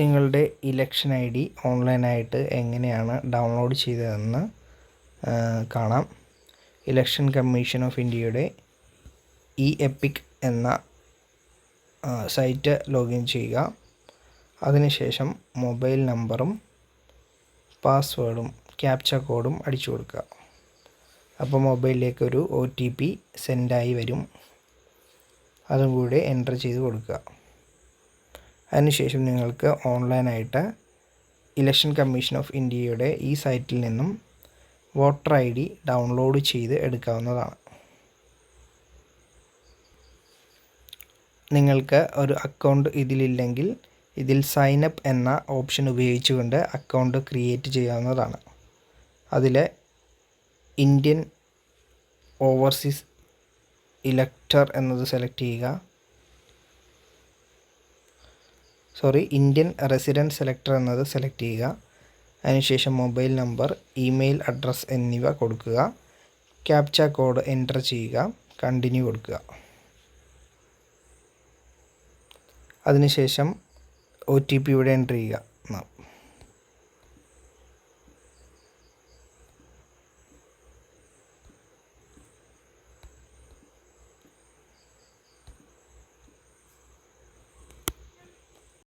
നിങ്ങളുടെ election I D ഓൺലൈനായിട്ട് എങ്ങനെയാണ് ഡൗൺലോഡ് ചെയ്തതെന്ന് കാണാം. ഇലക്ഷൻ കമ്മീഷൻ ഓഫ് ഇന്ത്യയുടെ ഇ എപ്പിക് എന്ന സൈറ്റ് ലോഗിൻ ചെയ്യുക. അതിനുശേഷം മൊബൈൽ നമ്പറും പാസ്വേഡും ക്യാപ്ച കോഡും അടിച്ചു കൊടുക്കുക. അപ്പോൾ മൊബൈലിലേക്ക് ഒരു ഒ ടി പി സെൻഡായി വരും. അതും കൂടെ എന്റർ ചെയ്ത് കൊടുക്കുക. അതിനുശേഷം നിങ്ങൾക്ക് ഓൺലൈനായിട്ട് ഇലക്ഷൻ കമ്മീഷൻ ഓഫ് ഇന്ത്യയുടെ ഈ സൈറ്റിൽ നിന്നും വോട്ടർ ഐ ഡി ഡൗൺലോഡ് ചെയ്ത് എടുക്കാവുന്നതാണ്. നിങ്ങൾക്ക് ഒരു അക്കൗണ്ട് ഇതിലില്ലെങ്കിൽ ഇതിൽ സൈൻ അപ്പ് എന്ന ഓപ്ഷൻ ഉപയോഗിച്ചുകൊണ്ട് അക്കൗണ്ട് ക്രിയേറ്റ് ചെയ്യാവുന്നതാണ്. അതിൽ ഇന്ത്യൻ ഓവർസീസ് ഇലക്ടർ എന്നത് സെലക്ട് ചെയ്യുക. സോറി ഇന്ത്യൻ റെസിഡന്റ് സെലക്ടർ എന്നത് സെലക്ട് ചെയ്യുക. അതിനുശേഷം മൊബൈൽ നമ്പർ ഇമെയിൽ അഡ്രസ്സ് എന്നിവ കൊടുക്കുക. ക്യാപ്ച കോഡ് എന്റർ ചെയ്യുക. കണ്ടിന്യൂ കൊടുക്കുക. അതിനുശേഷം ഒ ടി പി ഇവിടെ എന്റർ ചെയ്യുക.